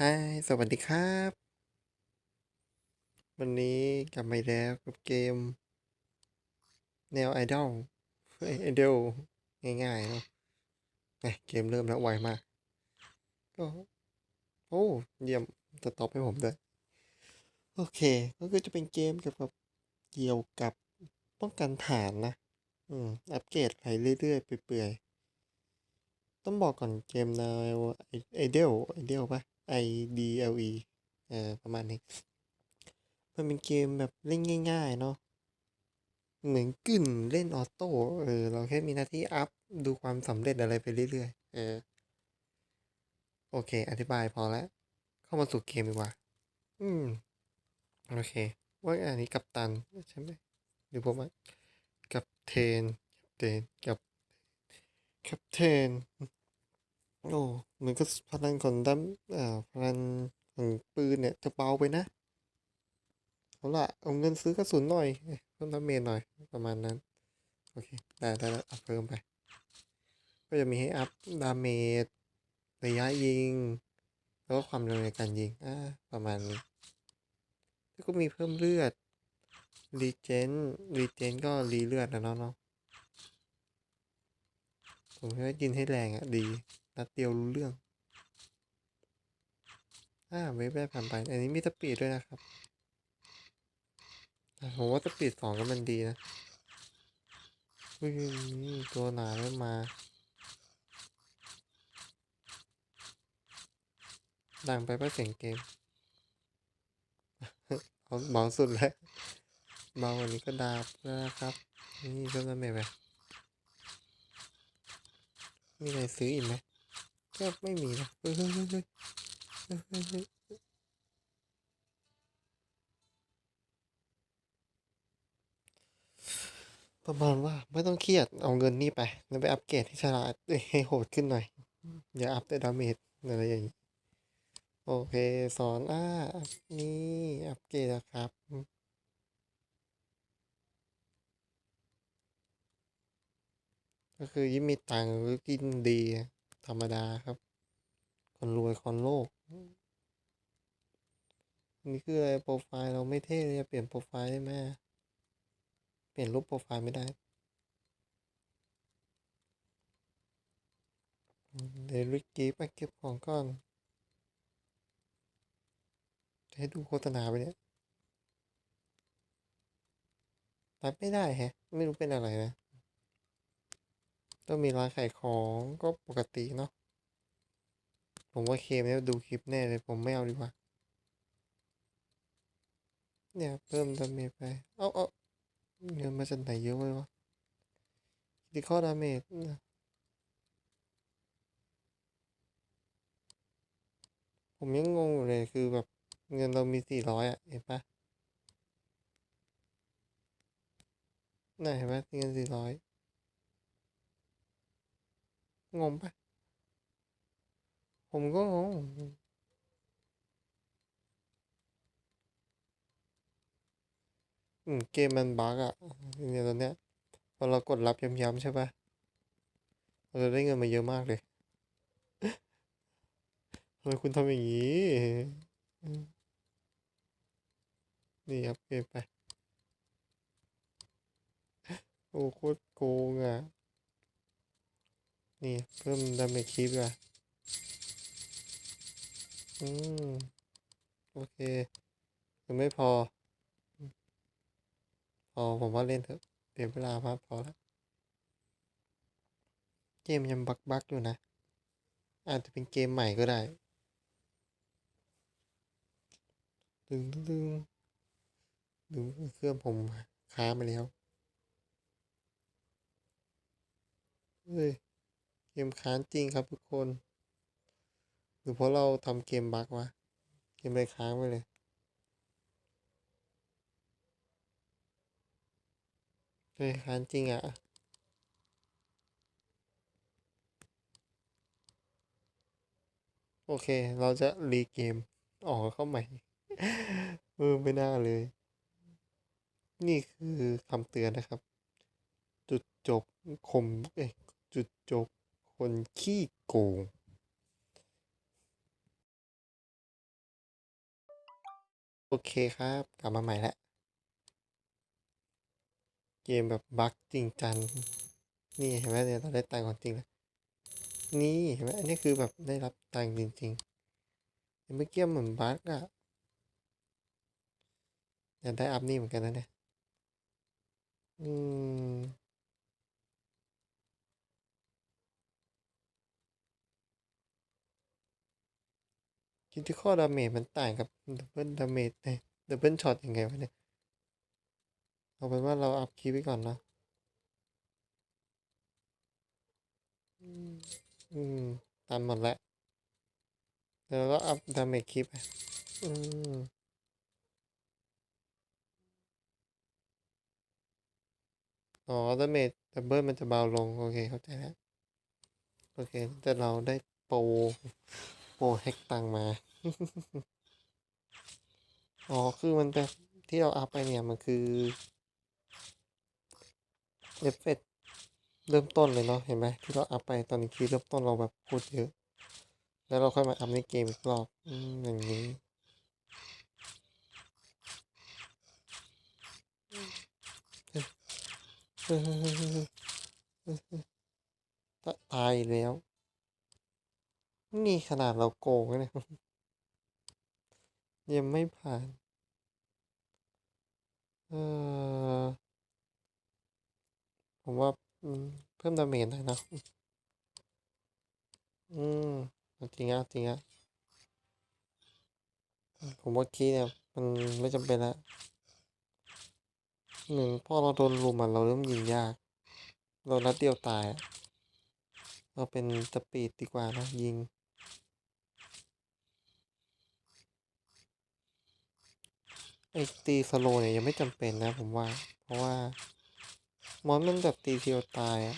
ฮายสวัสดีครับ วันนี้กลับมาแล้วกับเกม แนวไอดอลไอดอลง่ายๆเนาะเกมเริ่มแล้วไวมากก็โอ้เยี่ยมจะตอบให้ผมด้วย โอเค ก็คือจะเป็นเกมเกี่ยวกับเกี่ยวกับป้องกันฐานนะ อืม อัปเกรดไปเรื่อยๆเปื่อยๆต้องบอกก่อนเกมแนวไอเดลไอเดลปะ I D L E เออประมาณนี้ มันเป็นเกมแบบเล่นง่ายๆเนาะ เหมือนกึ่นเล่นออโต้ เออ เราแค่มีหน้าที่อัพ ดูความสำเร็จอะไรไปเรื่อยๆ เออ โอเค อธิบายพอแล้ว เข้ามาสู่เกมดีกว่า อืม โอเค ว่าอันนี้กับตัน ใช่ไหมหรือผมว่ากับเทนเทน กับ กับเทน โอ้มือนกับพลังของดัมอ่าพลังของปืนเนี่ยจะเบาไปนะเอาละเอาเงินซื้อกระสุนหน่อยเพิ่มดาเมจหน่อยประมาณนั้น โอเค ได้ได้แล้วอัพเพิ่มไป ก็จะมีให้อัพดาเมจระยะยิง แล้วก็ความเร็วในการยิงอ่าประมาณนี้แล้วก็มีเพิ่มเลือดรีเจนรีเจนก็รีเลือดนะเนาะผมว่ายินให้แรงอะดี นัดเดียวรู้เรื่อง อ่าเว็บแรกผ่านไป อันนี้มีสปีดด้วยนะครับผมว่าสปีดสองก็มันดีนะอุ้ยตัวหนาเริ่มมาดังไปป่ะเสียงเกมเอาเบาสุดแล้วเบาว่านี้ก็ดาบแล้วนะครับ นี่เพิ่มเมไปมีอะไรซื้ออีกไหม ก็ไม่มีนะเฮ้ยเฮ้ยเฮ้ยเฮ้ยประมาณว่าไม่ต้องเครียดเอาเงินนี่ไป แล้วไปอัปเกรดให้ฉลาดให้โหดขึ้นหน่อย อย่าอัพแต่ดาเมจอะไรอย่างนี้ โอเค สอนอ่านี่อัปเกรดนะครับก็คือยิ่งมีตังค์ก็ยิ่งดี ธรรมดาครับ คนรวยคนโลก นี่คืออะไรโปรไฟล์เราไม่เท่เลยจะเปลี่ยนโปรไฟล์ได้ไหมเปลี่ยนรูปโปรไฟล์ไม่ได้เดี๋ยวริกกี้ไปเก็บของก่อนจะให้ดูโฆษณาไปเนี่ยรับไม่ได้แฮะ ไม่รู้เป็นอะไรนะ ต้องมีร้านขายของก็ปกติเนาะผมว่าเคมเนี่ยดูคลิปแน่เลยผมไม่เอาดีกว่า เนี่ยเพิ่มดาเมจไป เอาเอาเงินมาจากไหนเยอะเลยวะดิคอดาเมจผมยังงงอยู่เลยคือแบบเงินเรามีสี่ร้อยอะ เห็นปะน่าเห็นปะเงินสี่ร้อย งงปะผมก็งงอืมเกมมันบั๊กอะเนี่ยตอนเนี้ยพอเรากดรับย้ำๆใช่ปะเราจะได้เงินมาเยอะมากเลยทำไมคุณทำอย่างนี้ นี่ครับเกมไป โอ้โคตรโกงอะ นี่ เพิ่มดาเมจคลิปอะอืม โอเคยังไม่พอ พอผมว่าเล่นเถอะเดี๋ยวเวลามากพอแล้ว เกมยังบักบักอยู่นะ อาจจะเป็นเกมใหม่ก็ได้ดึงดึงดึงดึงเครื่องผมค้ามาแล้ว เฮ้ย เกมค้างจริงครับทุกคน หรือเพราะเราทำเกมบักวะ เกมเลยค้างไปเลยเฮ้ยค้างจริงอะโอเค เราจะรีเกม ออกเข้าใหม่ เออ ไม่น่าเลย นี่คือคำเตือนนะครับ จุดจบคมเอ้ยจุดจบ คนขี้โกงโอเคครับ กลับมาใหม่แล้วเกมแบบบั๊กจริงจังนี่เห็นไหมเนี่ยเราได้ตังค์ของจริงแล้วนี่เห็นไหมอันนี้คือแบบได้รับตังค์จริงๆแต่เมื่อกี้เหมือนบั๊กอะอยากได้อัพนี่เหมือนกันนะเนี่ยอืม คิติคอลดาเมจมันต่างกับดับเบิลดาเมจเอ้ดับเบิลช็อตยังไงวะเนี่ย เอาเป็นว่าเราอัพคีไว้ก่อนเนาะอืมอืมตามหมดแล้วแล้วเราก็อัพดาเมจคีไปอืมอ๋อดาเมจดับเบิลมันจะเบาลง โอเค เข้าใจแล้ว โอเค แต่เราได้โปร โปรแฮกตังมา อ๋อ คือมันแบบที่เราอัพไปเนี่ย มันคือเอฟเฟกต์เริ่มต้นเลยเนาะ เห็นไหมที่เราอัพไปตอนนี้คือเริ่มต้นเราแบบโคตรเยอะ แล้วเราค่อยมาอัพในเกมอีกรอบอืมอย่างนี้ตตายแล้ว นี่ขนาดเราโกงนะเนี่ยยังไม่ผ่าน เออผมว่าเพิ่มดาเมจหน่อยนะ อืมจริงอะจริงอะผมว่าคีเนี่ย มันไม่จำเป็นละหนึ่งพอเราโดนลุมอะเราเริ่มยิงยาก เรานัดเดียวตายอะเราเป็นสปีดดีกว่านะยิง ไอตีสโลเนี่ยยังไม่จำเป็นนะผมว่า เพราะว่ามอนมันแบบตีเทียวตายอะ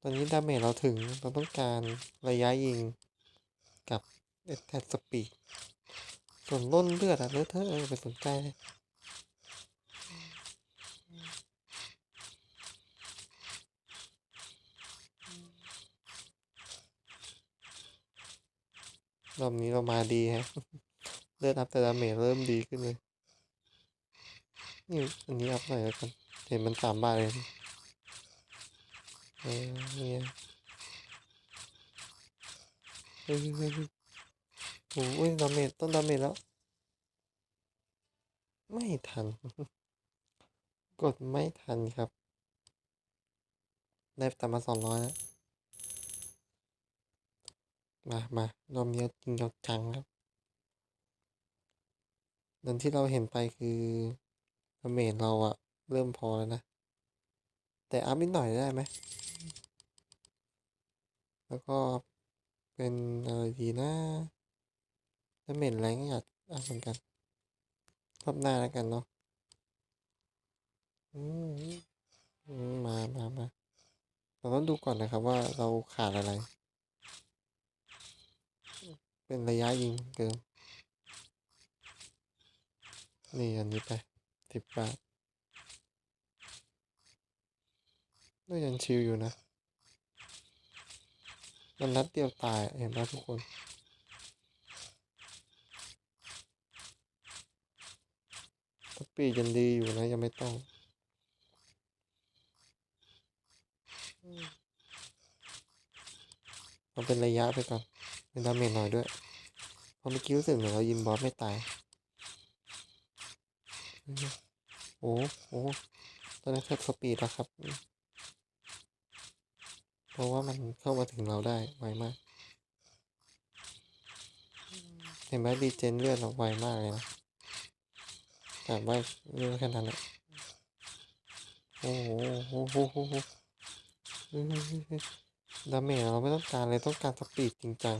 ตอนนี้ดาเมจเราถึงเราต้องการระยะยิงกับแทสสปีดส่วนล้นเลือดอะเลอะเทอะเออไปสนใจเลยรอบนี้เรามาดีฮะ เลือดอัพแต่ดาเมจเริ่มดีขึ้นเลยนี่อันนี้อัพหน่อยแล้วกัน เห็นมันสามบาทเลยนี่เออเนี่ยเฮ้ยเฮ้ยเฮ้ยโอ้ยดาเมจต้นดาเมจแล้ว ไม่ทัน กดไม่ทันครับ ได้ตามมาสองร้อยแล้วมา มารอบนี้เอาจริงจังครับ ดันที่เราเห็นไปคือเมจเราอะเริ่มพอแล้วนะ แต่อัพนิดหน่อยได้ไหม แล้วก็เป็นอะไรดีนะดาเมจแรงก็อยากอัพเหมือนกันรอบหน้าแล้วกันเนาะอืมมามามาเราต้องดูก่อนนะครับว่าเราขาดอะไร เป็นระยะยิงเกิม นี่อันนี้ไปสิบบาทก็ยังชิลอยู่นะ มันนัดเดียวตายเห็นไหมทุกคนสปีดยังดีอยู่นะ ยังไม่ต้องเอาเป็นระยะไปก่อนเป็นดาเมจหน่อยด้วยพราะเมื่อกี้รู้สึกเหมือนเรายิงบอสไม่ตาย โอ้โหตอนนี้แค่สปีดแล้วครับ เพราะว่ามันเข้ามาถึงเราได้ไวมาก เห็นไหมดีเจนเลือดเราไวมากเลยนะแต่ว่าเลือดแค่นั้นแหละโอ้โหโอ้โหโอ้โหดาเมจเราไม่ต้องการเลยต้องการสปีดจริงจัง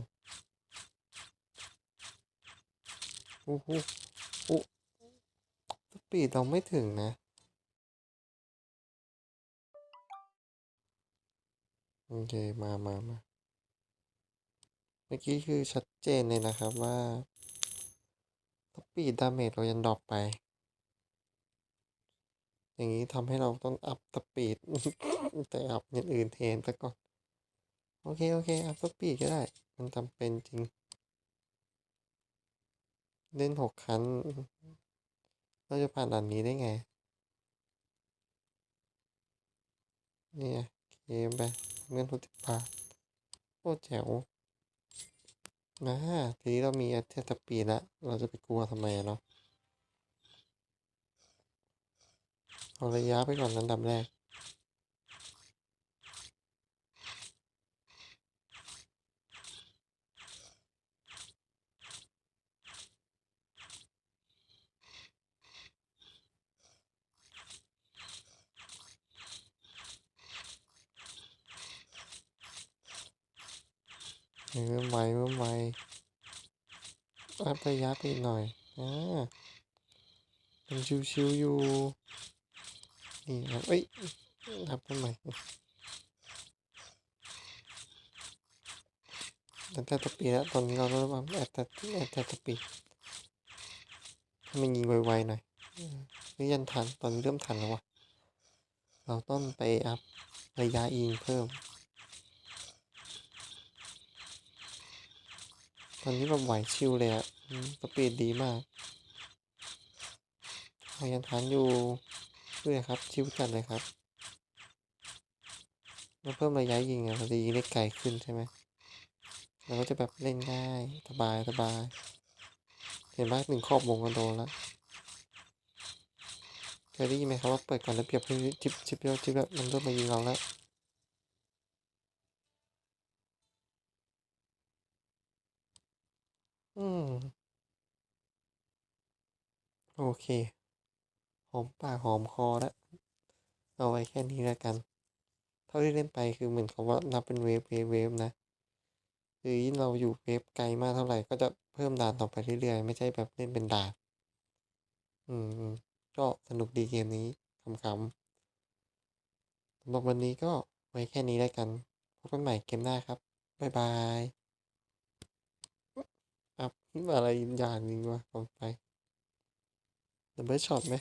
โอ้โห ปีดเราไม่ถึงนะโอเค มามามาเมื่อกี้คือชัดเจนเลยนะครับว่าสปีดดาเมจเรายังดรอปไป อย่างนี้ทำให้เราต้องอัพสปีด แต่อัพอย่างอื่นแทนซะก่อน โอเค โอเค อัพสปีดก็ได้ มันจำเป็นจริง เล่นหกครั้ง เราจะผ่านด่านนี้ได้ไง เนี่ย เกมไปเงินหกสิบบาทโคตรแจ๋วนะทีนี้เรามีแอตแทสปีแล้ว เราจะไปกลัวทำไมเนาะเอาระยะไปก่อนอันดับแรก เริ่มไวเริ่มไวอัพระยะไปอีกหน่อยอ่ายังชิวๆอยู่ นี่ครับเอ้ยนับทำไมตั้งแต่ตะปีแล้วตอนนี้เราเริ่มแอดแต่แอดแต่ตะปีให้มันยิงไวๆหน่อยนี่ยันทันตอนนี้เริ่มทันแล้ววะเราต้องไปอัพระยะยิงเพิ่ม ตอนนี้แบบไหวชิวเลยอะสปีดดีมากเรายังทันอยู่ด้วยครับ ชิวจัดเลยครับเราเพิ่มระยะยิงอะเราจะยิงได้ไกลขึ้นใช่ไหมเราก็จะแบบเล่นง่ายสบายสบาย เห็นว่าหนึ่งขอบวงก็โดนแล้วเคยได้ยินไหมครับว่าเปิดก่อนแล้วเปรียบให้จิบจิบเดียวจิบแบบมันเริ่มมายิงเราแล้ว อืม โอเค หอมปากหอมคอแล้ว เอาไว้แค่นี้แล้วกัน เท่าที่เล่นไปคือเหมือนเขาว่านับเป็นเวฟเวฟเวฟนะ คือยิ่งเราอยู่เวฟไกลมากเท่าไหร่ ก็จะเพิ่มด่านต่อไปเรื่อยๆ ไม่ใช่แบบเล่นเป็นด่าน อืม ก็สนุกดีเกมนี้ขำๆสำหรับวันนี้ก็ไว้แค่นี้แล้วกัน พบกันใหม่เกมหน้าครับ บ๊ายบาย อะไรอย่างนึงวะลงไปดับเบิลช็อตไหม